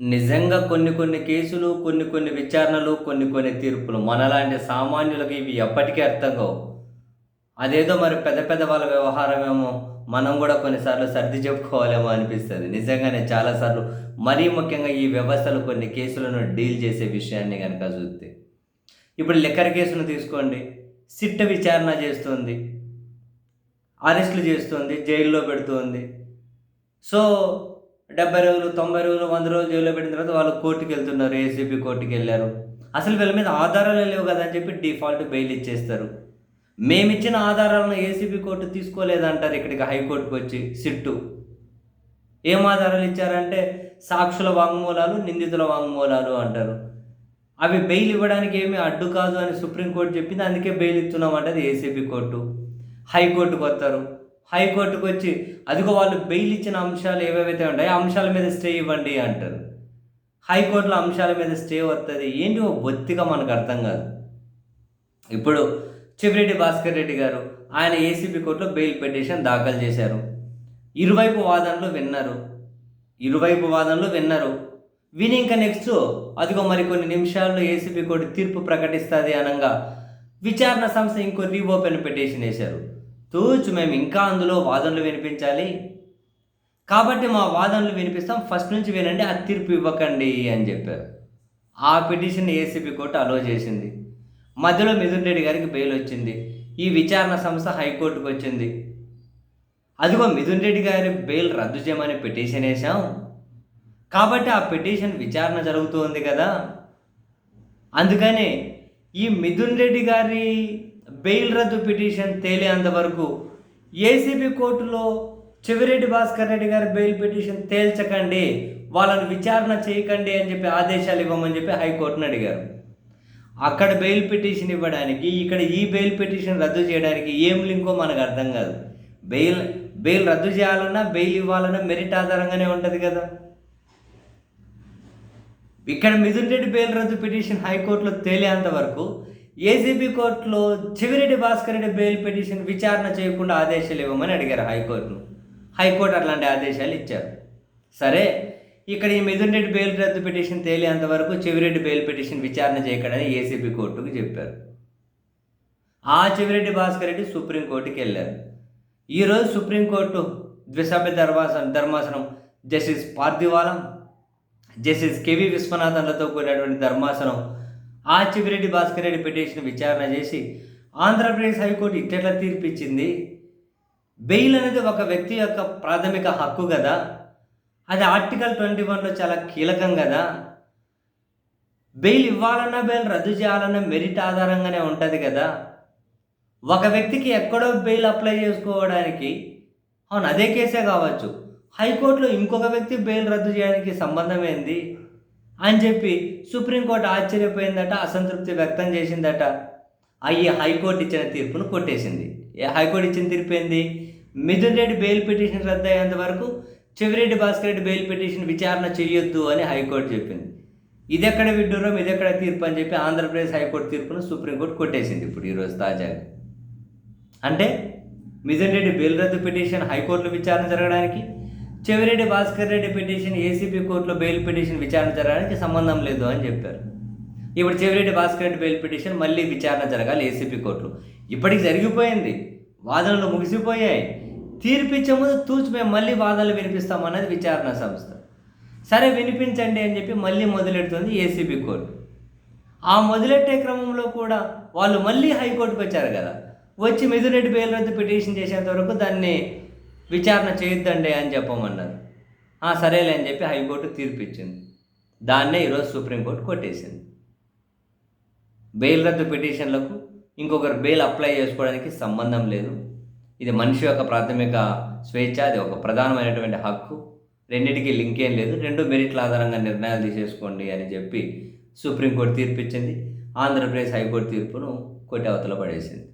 నిజంగా కొన్ని కొన్ని కేసులు కొన్ని కొన్ని విచారణలు కొన్ని కొన్ని తీర్పులు మనలాంటి సామాన్యులకు ఇవి ఎప్పటికీ అర్థం కావు. అదేదో మరి పెద్ద పెద్ద వాళ్ళ వ్యవహారమేమో మనం కూడా కొన్నిసార్లు సర్ది చెప్పుకోవాలేమో అనిపిస్తుంది. నిజంగానే చాలాసార్లు మరీ ముఖ్యంగా ఈ వ్యవస్థలు కొన్ని కేసులను డీల్ చేసే విషయాన్ని కనుక చూస్తే. ఇప్పుడు లిక్కర్ కేసును తీసుకోండి. సిట్ట విచారణ చేస్తుంది. అరెస్టులు చేస్తుంది. జైల్లో పెడుతుంది. సో డెబ్బై రోజులు తొంభై రోజులు వంద రోజులు జైల్లో పెట్టిన తర్వాత వాళ్ళు కోర్టుకి వెళ్తున్నారు ఏసీబీ కోర్టుకి వెళ్ళారు. అసలు వీళ్ళ మీద ఆధారాలు లేవు కదా అని చెప్పి డిఫాల్ట్ బెయిల్ ఇచ్చేస్తారు. మేమిచ్చిన ఆధారాలను ఏసీబీ కోర్టు తీసుకోలేదంటారు ఇక్కడికి హైకోర్టుకు వచ్చి సిట్టు. ఏం ఆధారాలు ఇచ్చారంటే సాక్షుల వాంగ్మూలాలు నిందితుల వాంగ్మూలాలు అంటారు. అవి బెయిల్ ఇవ్వడానికి ఏమీ అడ్డు కాదు అని సుప్రీంకోర్టు చెప్పింది అందుకే బెయిల్ ఇస్తున్నాం ఏసీబీ కోర్టు. హైకోర్టుకు వస్తారు. హైకోర్టుకు వచ్చి అదిగో వాళ్ళు బెయిల్ ఇచ్చిన అంశాలు ఏవేవైతే ఉంటాయో అంశాల మీద స్టే ఇవ్వండి అంటారు. హైకోర్టులో అంశాల మీద స్టే వస్తుంది ఏంటి ఓ బొత్తిగా మనకు అర్థం కాదు. ఇప్పుడు చెవిరెడ్డి భాస్కర్ రెడ్డి గారు ఆయన ఏసీబీ కోర్టులో బెయిల్ పిటిషన్ దాఖలు చేశారు. ఇరువైపు వాదనలు విన్నారు. ఇరువైపు వాదనలు విన్నారు. విని ఇంకా నెక్స్ట్ అదిగో మరి కొన్ని నిమిషాల్లో ఏసీబీ కోర్టు తీర్పు ప్రకటిస్తుంది అనగా విచారణ సంస్థ ఇంకో రీఓపెన్ పిటిషన్ వేశారు. తూచు మేము ఇంకా అందులో వాదనలు వినిపించాలి. కాబట్టి మా వాదనలు వినిపిస్తాం. ఫస్ట్ నుంచి వినండి ఆ తీర్పు ఇవ్వకండి అని చెప్పారు. ఆ పిటిషన్ ఏసీబీ కోర్టు అలో చేసింది. మధ్యలో మిథున్ రెడ్డి గారికి బెయిల్ వచ్చింది. ఈ విచారణ సంస్థ హైకోర్టుకు వచ్చింది. అదిగో మిథున్ రెడ్డి గారి బెయిల్ రద్దు చేయమని పిటిషన్ వేశాం. కాబట్టి ఆ పిటిషన్ విచారణ జరుగుతుంది కదా. అందుకని ఈ మిథున్ రెడ్డి గారి బెయిల్ రద్దు పిటిషన్ తేలేంత వరకు ఏసీబీ కోర్టులో చివిరెడ్డి భాస్కర్ రెడ్డి గారి బెయిల్ పిటిషన్ తేల్చకండి వాళ్ళని విచారణ చేయకండి అని చెప్పి ఆదేశాలు ఇవ్వమని చెప్పి హైకోర్టును అడిగారు. అక్కడ బెయిల్ పిటిషన్ ఇవ్వడానికి ఇక్కడ ఈ బెయిల్ పిటిషన్ రద్దు చేయడానికి ఏం లింకో మనకు అర్థం కాదు. బెయిల్ బెయిల్ రద్దు చేయాలన్నా బెయిల్ ఇవ్వాలన్నా మెరిట్ ఆధారంగానే ఉంటుంది కదా. ఇక్కడ మిథున్ రెడ్డి బెయిల్ రద్దు పిటిషన్ హైకోర్టులో తేలేంత వరకు ఏసీబీ కోర్టులో చివిరెడ్డి భాస్కర్ రెడ్డి బెయిల్ పిటిషన్ విచారణ చేయకుండా ఆదేశాలు ఇవ్వమని అడిగారు హైకోర్టును. హైకోర్టు అట్లాంటి ఆదేశాలు ఇచ్చారు. సరే ఇక్కడ ఈ మిథున్ రెడ్డి బెయిల్ రద్దు పిటిషన్ తేలేంత వరకు చివిరెడ్డి బెయిల్ పిటిషన్ విచారణ చేయకడని ఏసీబీ కోర్టుకు చెప్పారు. ఆ చివిరెడ్డి భాస్కర్ రెడ్డి సుప్రీంకోర్టుకి వెళ్ళారు. ఈరోజు సుప్రీంకోర్టు ద్విసభ్య ధర్మాసనం ధర్మాసనం జస్టిస్ పార్థివాలం జస్టిస్ కెవి విశ్వనాథన్లతో కూడినటువంటి ధర్మాసనం ఆ భాస్కర్ రెడ్డి పిటిషన్ విచారణ చేసి ఆంధ్రప్రదేశ్ హైకోర్టు ఇట్టెట్లా తీర్పిచ్చింది. బెయిల్ అనేది ఒక వ్యక్తి యొక్క ప్రాథమిక హక్కు కదా అది ఆర్టికల్ ట్వంటీ వన్లో చాలా కీలకం కదా బెయిల్ ఇవ్వాలన్నా బెయిల్ రద్దు చేయాలన్నా మెరిట్ ఆధారంగానే ఉంటుంది కదా ఒక వ్యక్తికి ఎక్కడో బెయిల్ అప్లై చేసుకోవడానికి అవును అదే కేసే కావచ్చు. హైకోర్టులో ఇంకొక వ్యక్తి బెయిల్ రద్దు చేయడానికి సంబంధం ఏంది? అని చెప్పి సుప్రీంకోర్టు ఆశ్చర్యపోయిందట అసంతృప్తి వ్యక్తం చేసిందట. అయ్యి హైకోర్టు ఇచ్చిన తీర్పును కొట్టేసింది. ఏ హైకోర్టు ఇచ్చిన తీర్పు ఏంది? మిథున్ రెడ్డి బెయిల్ పిటిషన్ రద్దు అయ్యేంత వరకు చెవిరెడ్డి భాస్కర్ రెడ్డి బెయిల్ పిటిషన్ విచారణ చేయొద్దు అని హైకోర్టు చెప్పింది. ఇది ఎక్కడ విడ్డూరం ఇది ఎక్కడ తీర్పు అని చెప్పి ఆంధ్రప్రదేశ్ హైకోర్టు తీర్పును సుప్రీంకోర్టు కొట్టేసింది ఇప్పుడు ఈరోజు తాజాగా. అంటే మిథున్ రెడ్డి బెయిల్ రద్దు పిటిషన్ హైకోర్టులో విచారణ జరగడానికి చెవిరెడ్డి భాస్కర్ రెడ్డి పిటిషన్ ఏసీబీ కోర్టులో బెయిల్ పిటిషన్ విచారణ జరగడానికి సంబంధం లేదు అని చెప్పారు. ఇప్పుడు చెవిరెడ్డి భాస్కర్ రెడ్డి బెయిల్ పిటిషన్ మళ్ళీ విచారణ జరగాలి ఏసీబీ కోర్టులో. ఇప్పటికి జరిగిపోయింది. వాదనలు ముగిసిపోయాయి. తీర్పిచ్చే ముందు తూచి మేము మళ్ళీ వాదనలు వినిపిస్తామన్నది విచారణ సంస్థ. సరే వినిపించండి అని చెప్పి మళ్ళీ మొదలెడుతుంది ఏసీబీ కోర్టు. ఆ మొదలెట్టే క్రమంలో కూడా వాళ్ళు మళ్ళీ హైకోర్టుకు వచ్చారు కదా. వచ్చి మిథునరెడ్డి బెయిల్ రద్దు పిటిషన్ చేసేంత వరకు దాన్ని విచారణ చేయొద్దండి అని చెప్పమన్నారు సరేలే అని చెప్పి హైకోర్టు తీర్పు ఇచ్చింది దాన్నే ఈరోజు సుప్రీంకోర్టు కొట్టేసింది. బెయిల్ రద్దు పిటిషన్లకు ఇంకొకరు బెయిల్ అప్లై చేసుకోవడానికి సంబంధం లేదు. ఇది మనిషి యొక్క ప్రాథమిక స్వేచ్ఛ అది ఒక ప్రధానమైనటువంటి హక్కు. రెండింటికి లింక్ ఏం లేదు. రెండు మెరిట్ల ఆధారంగా నిర్ణయాలు తీసేసుకోండి అని చెప్పి సుప్రీంకోర్టు తీర్పిచ్చింది. ఆంధ్రప్రదేశ్ హైకోర్టు తీర్పును కొట్టి అవతల పడేసింది.